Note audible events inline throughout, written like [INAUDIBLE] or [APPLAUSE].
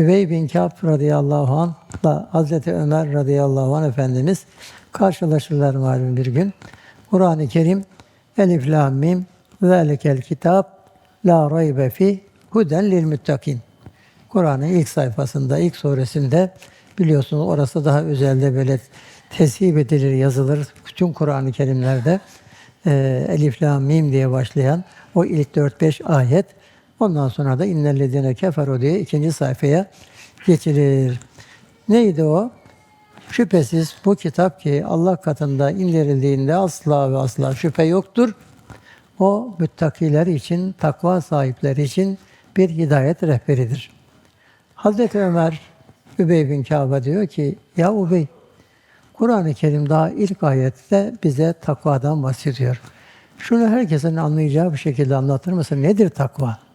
Üvey bin Kâb radıyallahu anh'la Hazreti Ömer radıyallahu anh Efendimiz karşılaşırlar malum bir gün. Kur'an-ı Kerim Elif Lam Mim Zelikel Kitap La Raybe Fi Huden Lil Muttakin. Kur'an'ın ilk sayfasında, ilk suresinde biliyorsunuz orası daha özelde böyle tesip edilir, yazılır. Bütün Kur'an-ı Kerimlerde e, Elif Lam Mim diye başlayan o ilk 4-5 ayet ondan sonra da innellezine keferu diye ikinci sayfaya geçilir. Neydi o? Şüphesiz bu kitap ki Allah katında indirildiğinde asla ve asla şüphe yoktur. O müttakiler için, takva sahipleri için bir hidayet rehberidir. Hazreti Ömer Übey bin Kâb'a diyor ki, ya Übey, Kur'an-ı Kerim daha ilk ayette bize takvadan bahsediyor. Şunu herkesin anlayacağı bir şekilde anlatır mısın? Nedir takva?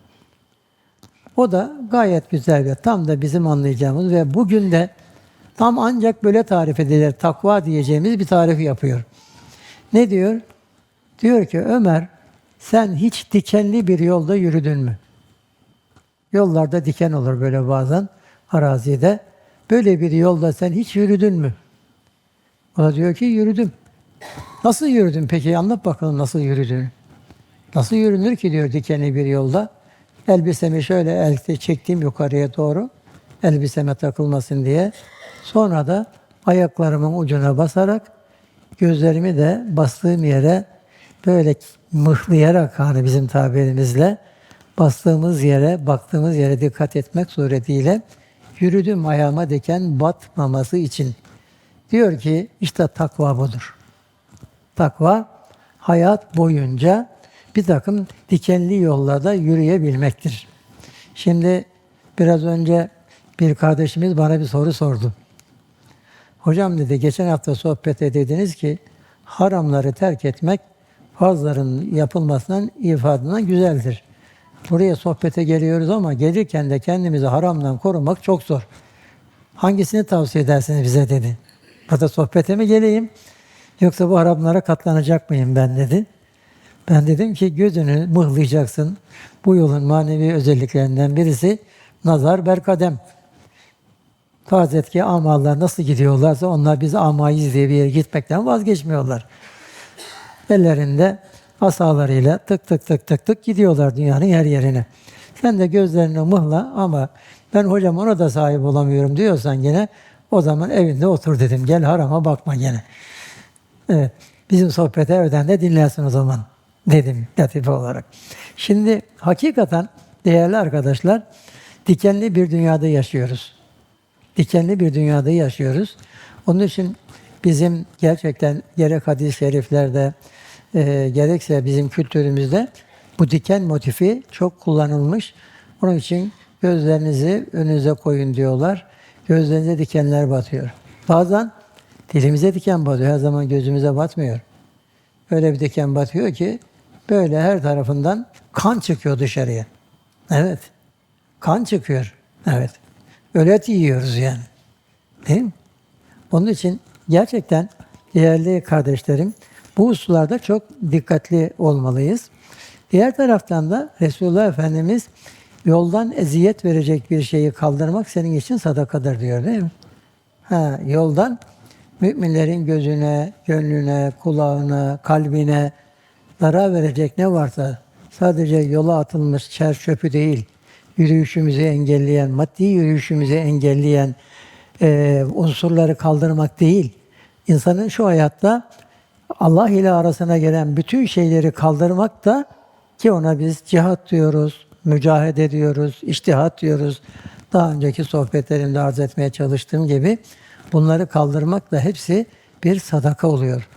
O da gayet güzel ve tam da bizim anlayacağımız ve bugün de tam ancak böyle tarif edilir. Takva diyeceğimiz bir tarifi yapıyor. Ne diyor? Diyor ki Ömer sen hiç dikenli bir yolda yürüdün mü? Yollarda diken olur böyle bazen arazide. Böyle bir yolda sen hiç yürüdün mü? O da diyor ki yürüdüm. Nasıl yürüdün peki? Anlat bakalım nasıl yürüdün. Nasıl yürünür ki diyor dikenli bir yolda. Elbisemi şöyle elde çektim yukarıya doğru. Elbiseme takılmasın diye. Sonra da ayaklarımın ucuna basarak gözlerimi de bastığım yere böyle mıhlayarak hani bizim tabirimizle bastığımız yere, baktığımız yere dikkat etmek suretiyle yürüdüm ayağıma diken batmaması için. Diyor ki işte takva budur. Takva hayat boyunca bir takım dikenli yollarda yürüyebilmektir. Şimdi biraz önce bir kardeşimiz bana bir soru sordu. Hocam dedi geçen hafta sohbette dediniz ki haramları terk etmek farzların yapılmasından ifadından güzeldir. Buraya sohbete geliyoruz ama gelirken de kendimizi haramdan korumak çok zor. Hangisini tavsiye edersiniz bize dedi. Burada sohbete mi geleyim yoksa bu haramlara katlanacak mıyım ben dedi. Ben dedim ki gözünü mıhlayacaksın. Bu yolun manevi özelliklerinden birisi nazar berkadem. Farz et ki amallar nasıl gidiyorlarsa onlar biz amayız diye bir yere gitmekten vazgeçmiyorlar. Ellerinde asalarıyla tık tık tık tık tık gidiyorlar dünyanın her yerine. Sen de gözlerini mıhla ama ben hocam ona da sahip olamıyorum diyorsan gene o zaman evinde otur dedim. Gel harama bakma gene. Evet. Bizim sohbeti evden de dinlersin o zaman [LAUGHS] dedim latife olarak. Şimdi hakikaten değerli arkadaşlar dikenli bir dünyada yaşıyoruz. Dikenli bir dünyada yaşıyoruz. Onun için bizim gerçekten gerek hadis-i şeriflerde e, gerekse bizim kültürümüzde bu diken motifi çok kullanılmış. Onun için gözlerinizi önünüze koyun diyorlar. Gözlerinize dikenler batıyor. Bazen dilimize diken batıyor. Her zaman gözümüze batmıyor. Öyle bir diken batıyor ki böyle her tarafından kan çıkıyor dışarıya. Evet. Kan çıkıyor. Evet. Ölet yiyoruz yani. Değil mi? Onun için gerçekten değerli kardeşlerim bu hususlarda çok dikkatli olmalıyız. Diğer taraftan da Resulullah Efendimiz yoldan eziyet verecek bir şeyi kaldırmak senin için sadakadır diyor değil mi? Ha, yoldan müminlerin gözüne, gönlüne, kulağına, kalbine zarar verecek ne varsa sadece yola atılmış çer çöpü değil, yürüyüşümüzü engelleyen, maddi yürüyüşümüzü engelleyen e, unsurları kaldırmak değil. İnsanın şu hayatta Allah ile arasına gelen bütün şeyleri kaldırmak da ki ona biz cihat diyoruz, mücahede diyoruz, iştihat diyoruz. Daha önceki sohbetlerimde arz etmeye çalıştığım gibi bunları kaldırmak da hepsi bir sadaka oluyor.